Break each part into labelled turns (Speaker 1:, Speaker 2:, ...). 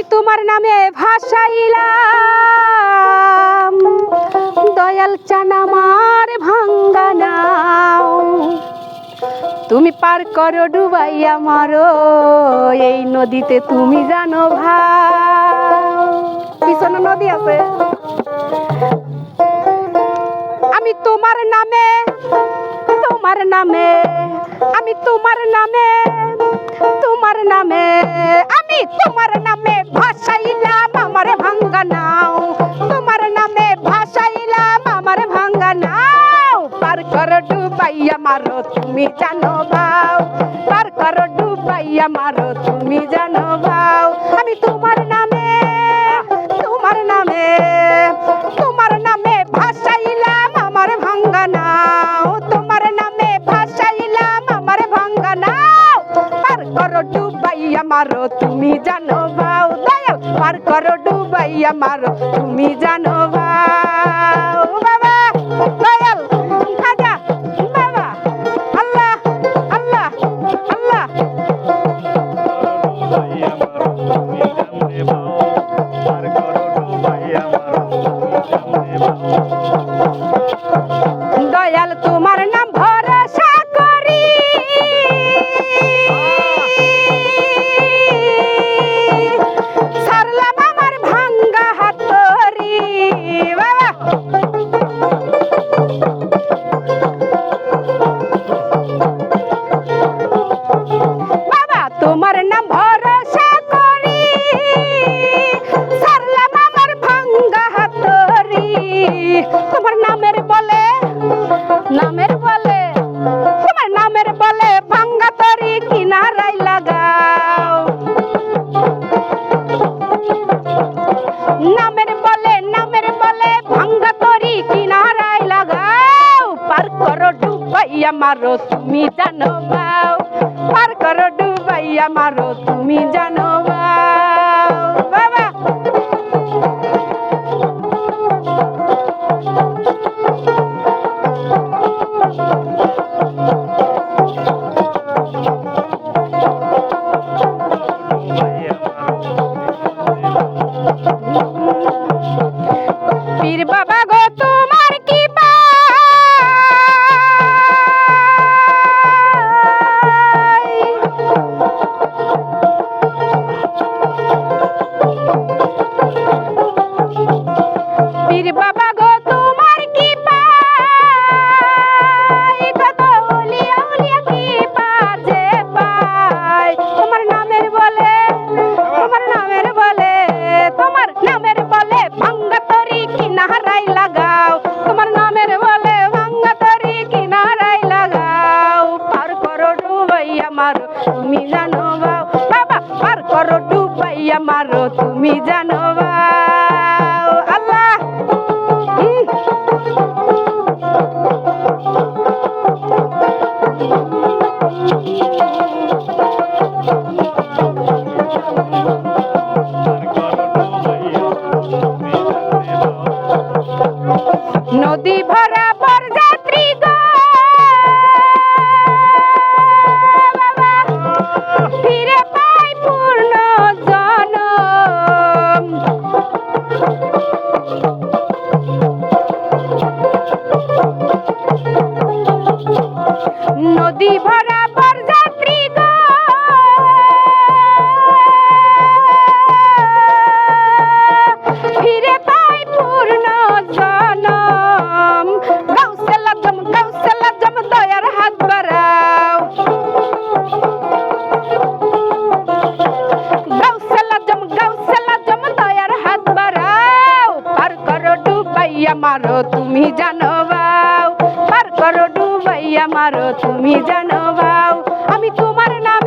Speaker 1: আমি তোমার নামে ভাসাইলাম। দয়াল চান আমার ভাঙ্গা নাও। তুমি পার করো ডুবাই আমারও এই নদীতে তুমি জানো ভাও। পিছনে নদী আছে। আমি তোমার নামে তোমার নামে, আমি তোমার নামে তোমার নামে তোমার নামে ভাসাইলাম, আমার ভাঙ্গা নাও। তোমার নামে ভাসাইলাম, আমার ভাঙ্গা নাও। পার কর ডুবাইয়া মারো, তুমি জানো ভাও পার কর ডুবাইয়া মারো, তুমি জানো ভাও জানো ভাও দয়াল পার করো ডুবাইয়া মারো তুমি জানো নামের বলে নামের বলে ভাঙ্গা তরি কিনারায় লাগাও। পার করো ডুবাইয়া মারো তুমি জানো পাও পার করো ডুবাইয়া মারো মারো তুমি জানো বাবা পার করো ডুবাইয়া মারো তুমি জানো গাউসেলা জম গাউসেলা জম দয়ার হাত বাড়াও। গাউসেলা করো ডুবাইয়া মারো, তুমি জানো বাও। পার করো ডুবাইয়া মারো, তুমি জানো বাও। আমি তোমার নামে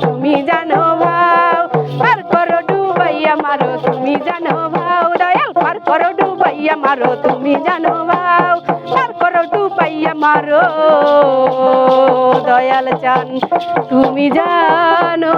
Speaker 1: তুমি জানো ভাও, পার করো ডুবাইয়া মারো তুমি জানো ভাও, দয়াল, পার করো ডুবাইয়া মারো তুমি জানো ভাও, পার করো ডুবাইয়া মারো দয়াল চান, তুমি জানো